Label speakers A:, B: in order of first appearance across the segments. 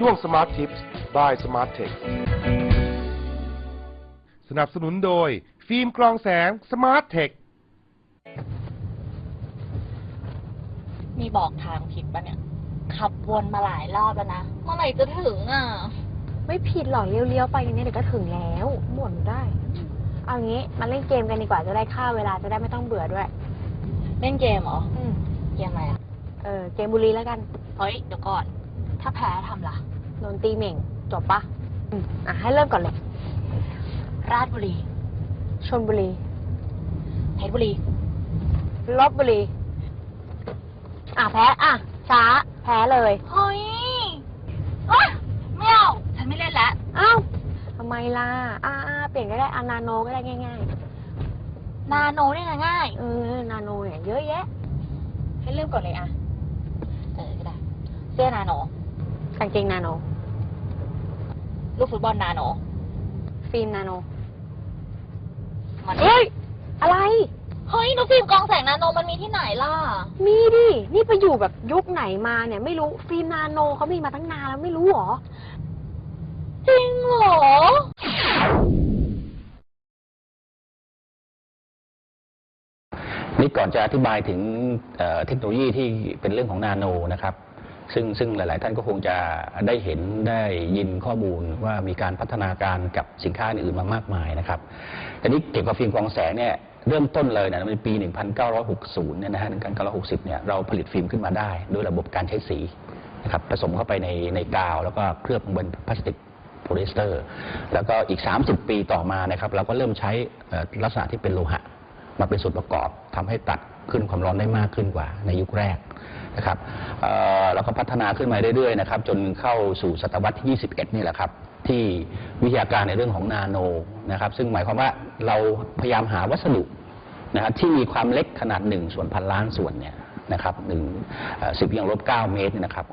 A: ช่วง Smart Tips by Smart Tech สนับสนุนโดย ฟิล์มกรองแสง Smart Tech
B: มีบอกทางผิดปะเนี่ย ขับวนมาหลายรอบแล้วนะ เมื่อไหร่จะถึงอะ
C: ไม่ผิดหรอกเลี้ยวๆไปอย่างนี้เดี๋ยวก็ถึงแล้วบ่นได้ เอางี้มาเล่นเกมกันดีกว่าจะได้ฆ่าเวลาจะได้ไม่ต้องเบื่อด้วย
B: เล่นเกมเหรอ
C: อืม
B: เกมอะไรอะ
C: เออเกมบุรีแล้วกัน
B: เฮ้ย เดี๋ยวก่อน ถ้าแพ้ทำล่ะ
C: โดนตีเหม่ง จบปะอืมอะ ให้เริ่มก่อนเลย
B: ราชบุรี
C: ชนบุรี
B: เพชรบุรี
C: ลบบุรี อะ แพ้ อะ ช้า แพ้เลย
B: เฮ้ยอ๊ะไม่เอาฉันไม่เล่นแล้ว
C: เอ้าทำไมล่ะอ่าอ่าเปลี่ยนก็ได้อานาโนก็ได้ง่าย
B: นาโนเนี่ยนะง่าย
C: ๆ เออ นาโนเนี่ยเยอะแยะ ให้เริ่มก่อนเลยอะ
B: เออก็ได้ เสื้อนาโน
C: กางเกงนาโน
B: ลูกฟุตบอลนาโน
C: ฟิล์มนาโน
B: มัน
C: เฮ้ย อะไร
B: เฮ้ยนูฟิล์มกรองแสงนาโนมันมีที่ไหนล่ะ
C: มีดิ นี่ไปอยู่แบบยุคไหนมาเนี่ย ไม่รู้ฟิล์มนาโนเขามีมาตั้งนานแล้วไม่รู้เหรอ
B: จริงเหรอ
D: นี่ก่อนจะอธิบายถึงเอ่อเทคโนโลยีที่เป็นเรื่องของนาโนนะครับ ซึ่งซึ่งหลาย ๆ ท่านก็คงจะได้เห็นได้ยินข้อมูลว่ามีการพัฒนาการกับสินค้าอื่นๆมามากมายนะครับแต่นี้เกี่ยวกับฟิล์มกรองแสงเนี่ยเริ่มต้นเลยนี่ยในปี 1960 เนี่ยนะฮะ1960 เนี่ยเราผลิตฟิล์มขึ้นมาได้ด้วยระบบการใช้สีนะครับผสมเข้าไปในในกาว แล้วก็เคลือบบนพลาสติกโพลีสเตอร์ แล้วก็อีก 30 ปีต่อมานะครับเราก็เริ่มใช้ลักษณะที่เป็นโลหะ มาเป็นส่วนประกอบทำให้ตัดขึ้นความร้อนได้มากขึ้นกว่าในยุคแรก นะครับเราก็พัฒนาขึ้นมาเรื่อยๆนะครับจนเข้าสู่ศตวรรษที่ 21 นี่แหละครับ ที่วิทยาการในเรื่องของนาโนนะครับ ซึ่งหมายความว่าเราพยายามหาวัสดุนะครับที่มีความเล็กขนาด 1 ส่วนพันล้านส่วนเนี่ยนะครับหนึ่งสิบยังลบเก้าเมตรเนี่ยนะครับ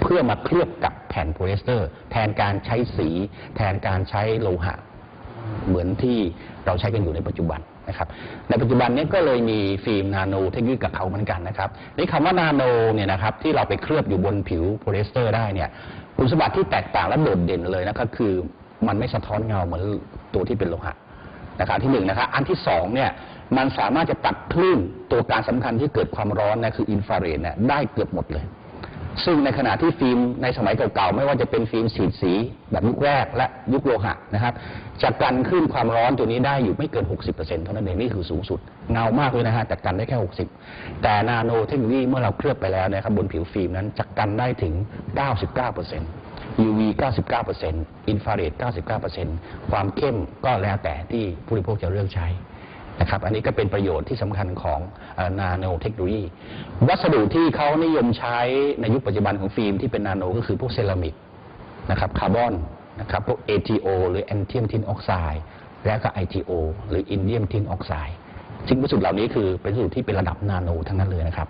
D: เพื่อมาเคลือบกับแผ่นโพลีเอสเตอร์ แทนการใช้สี แทนการใช้โลหะ เหมือนที่เราใช้กันอยู่ในปัจจุบัน นะครับในปัจจุบันนี้ก็เลยมีฟิล์มนาโนเทคโนโลยีกับเขาเหมือนกันนะครับในี่คำว่านาโนเนี่ยนะครับที่เราไปเคลือบอยู่บนผิวโพลีเอสเตอร์ได้เนี่ยคุณสมบัติที่แตกต่างและโดดเด่นเลยนะครับคือมันไม่สะท้อนเงาเหมือนตัวที่เป็นโลหะนะครับที่หนึ่งนะครับอันที่สองเนี่ยมันสามารถจะตัดคลื่นตัวการสำคัญที่เกิดความร้อนนะคืออินฟราเรดเนี่ยได้เกือบหมดเลย ซึ่งในขณะที่ฟิล์มในสมัยเก่าๆ ไม่ว่าจะเป็นฟิล์มสีดสีแบบยุคแรกและยุคโลหะนะครับจะกันคลื่นความร้อนตัวนี้ได้อยู่ไม่เกิน 60%เท่านั้นเองนี่คือสูงสุด เงามากเลยนะฮะแต่กันได้แค่ 60 แต่นาโนเทคโนโลยีเมื่อเราเคลือบไปแล้วนะครับบนผิวฟิล์มนั้นจะกันได้ถึง 99% UV 99%อินฟราเรด 99%ความเข้มก็แล้วแต่ที่ผู้บริโภคจะเลือกใช้ นะครับอันนี้ก็เป็นประโยชน์ที่สำคัญของนาโนเทคโนโลยี วัสดุที่เขานิยมใช้ในยุคปัจจุบันของฟิล์มที่เป็นนาโนก็คือพวกเซรามิกนะครับคาร์บอนนะครับพวก ATO หรือ Antium Tin Oxide และก็ ITO หรือ Indium Tin Oxide ซึ่งวัสดุเหล่านี้คือเป็นวัสดุที่เป็นระดับนาโนทั้งนั้นเลยนะครับ